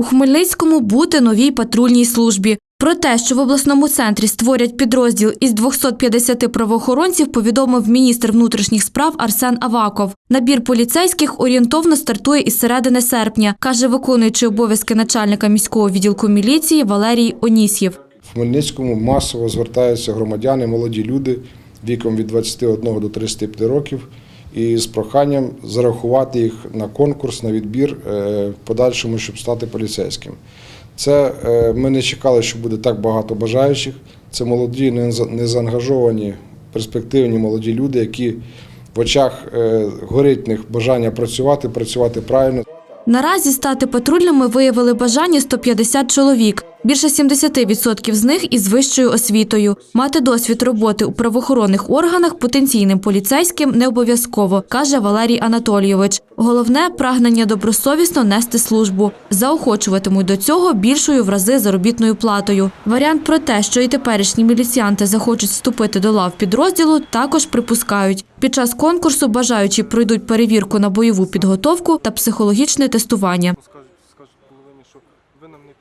У Хмельницькому бути новій патрульній службі. Про те, що в обласному центрі створять підрозділ із 250 правоохоронців, повідомив міністр внутрішніх справ Арсен Аваков. Набір поліцейських орієнтовно стартує із середини серпня, каже виконуючий обов'язки начальника міського відділку міліції Валерій Онісєв. В Хмельницькому масово звертаються громадяни, молоді люди віком від 21 до 35 років і з проханням зарахувати їх на конкурс, на відбір е, в подальшому, щоб стати поліцейським. Це е, ми не чекали, що буде так багато бажаючих. Це молоді, неза- незаангажовані, перспективні молоді люди, які в очах е, горить них бажання працювати, працювати правильно. Наразі стати патрульними виявили бажання 150 чоловік. Більше 70% з них із вищою освітою. Мати досвід роботи у правоохоронних органах потенційним поліцейським не обов'язково, каже Валерій Анатолійович. Головне прагнення добросовісно нести службу. Заохочуватимуть до цього більшою в рази заробітною платою. Варіант про те, що і теперішні міліціянти захочуть вступити до лав підрозділу, також припускають. Під час конкурсу бажаючі пройдуть перевірку на бойову підготовку та психологічне тестування.